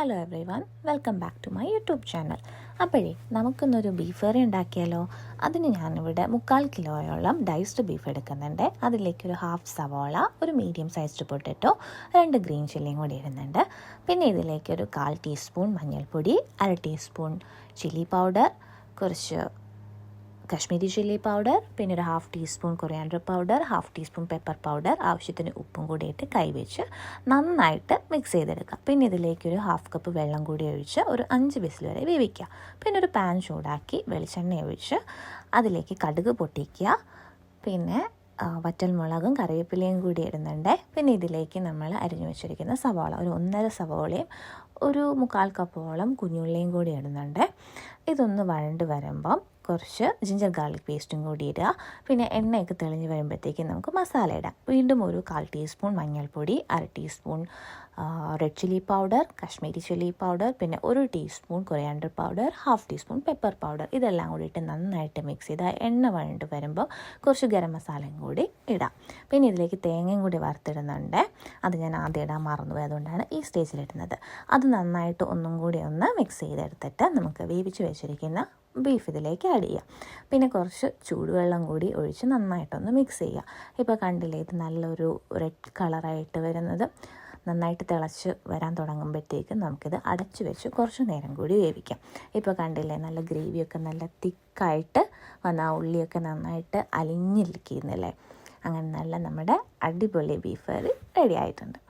Hello everyone welcome back to my YouTube channel അപ്പോഴേ നമുക്കിന്നൊരു beef കറി ഉണ്ടാക്കിയാലോ? അതിന് ഞാനിവിടെ മുക്കാൽ കിലോയോളം ഡൈസ്ഡ് ബീഫ് എടുക്കുന്നുണ്ട്. അതിലേക്ക് ഒരു ഹാഫ് സവോള ഒരു മീഡിയം സൈസ്ഡ് പൊട്ടറ്റോ രണ്ട് ഗ്രീൻ ചില്ലിയും കൂടി ഇടുന്നുണ്ട്. പിന്നെ ഇതിലേക്ക് ഒരു കാൽ ടീസ്പൂൺ മഞ്ഞൾപ്പൊടി അര ടീസ്പൂൺ ചില്ലി പൗഡർ കുറച്ച് കശ്മീരി ചില്ലി പൗഡർ പിന്നെ ഒരു half teaspoon coriander powder half teaspoon pepper powder ആവശ്യത്തിന് ഉപ്പും കൂടി ഇട്ട് കൈവച്ച് നന്നായിട്ട് മിക്സ് ചെയ്തെടുക്കുക. പിന്നെ ഇതിലേക്ക് ഒരു ഹാഫ് കപ്പ് വെള്ളം കൂടി ഒഴിച്ച് ഒരു അഞ്ച് വിസിൽ വരെ വേവിക്കുക. പിന്നെ ഒരു പാൻ ചൂടാക്കി വെളിച്ചെണ്ണ ഒഴിച്ച് അതിലേക്ക് കടുക് പൊട്ടിക്കുക. പിന്നെ വറ്റൽമുളകും കറിവേപ്പിലയും കൂടി ഇടുന്നുണ്ട്. പിന്നെ ഇതിലേക്ക് നമ്മൾ അരിഞ്ഞു വെച്ചിരിക്കുന്ന സവാള ഒരു ഒന്നര സവാളയും ഒരു മുക്കാൽ കപ്പോളം കുഞ്ഞുള്ളിയും കൂടി ഇടുന്നുണ്ട്. ഇതൊന്ന് വഴണ്ട് വരുമ്പം കുറച്ച് ജിഞ്ചർ ഗാർലിക് പേസ്റ്റും കൂടി ഇടുക. പിന്നെ എണ്ണയൊക്കെ തെളിഞ്ഞ് വരുമ്പോഴത്തേക്കും നമുക്ക് മസാല ഇടാം. വീണ്ടും ഒരു കാൽ ടീസ്പൂൺ മഞ്ഞൾപ്പൊടി അര teaspoon red chilli powder Kashmiri chilli powder പിന്നെ ഒരു teaspoon coriander powder half teaspoon pepper powder ഇതെല്ലാം കൂടി ഇട്ട് നന്നായിട്ട് മിക്സ് ചെയ്ത് എണ്ണ വഴണ്ട് വരുമ്പോൾ കുറച്ച് ഗരം മസാലയും കൂടി ഇടാം. പിന്നെ ഇതിലേക്ക് തേങ്ങയും കൂടി വറുത്തിടുന്നുണ്ട്. അത് ഞാൻ ആദ്യം ഇടാൻ മറന്നുപോയി അതുകൊണ്ടാണ് ഈ സ്റ്റേജിലിടുന്നത് അത് നന്നായിട്ട് ഒന്നും കൂടി ഒന്ന് മിക്സ് ചെയ്തെടുത്തിട്ട് നമുക്ക് വേവിച്ച് വെച്ചിരിക്കുന്ന ബീഫ് ഇതിലേക്ക് ആഡ് ചെയ്യുക. പിന്നെ കുറച്ച് ചൂടുവെള്ളം കൂടി ഒഴിച്ച് നന്നായിട്ടൊന്ന് മിക്സ് ചെയ്യുക. ഇപ്പോൾ കണ്ടില്ലേ ഇത് നല്ലൊരു റെഡ് കളറായിട്ട് വരുന്നത്. നന്നായിട്ട് തിളച്ച് വരാൻ തുടങ്ങുമ്പോഴത്തേക്ക് നമുക്കിത് അടച്ചു വെച്ച് കുറച്ച് നേരം കൂടി വേവിക്കാം. ഇപ്പോൾ കണ്ടില്ലേ നല്ല ഗ്രേവിയൊക്കെ നല്ല തിക്കായിട്ട് വന്ന ആ ഉള്ളിയൊക്കെ നന്നായിട്ട് അലിഞ്ഞിരിക്കുന്നില്ലേ? അങ്ങനെ നല്ല നമ്മുടെ അടിപൊളി ബീഫ് കറി റെഡി ആയിട്ടുണ്ട്.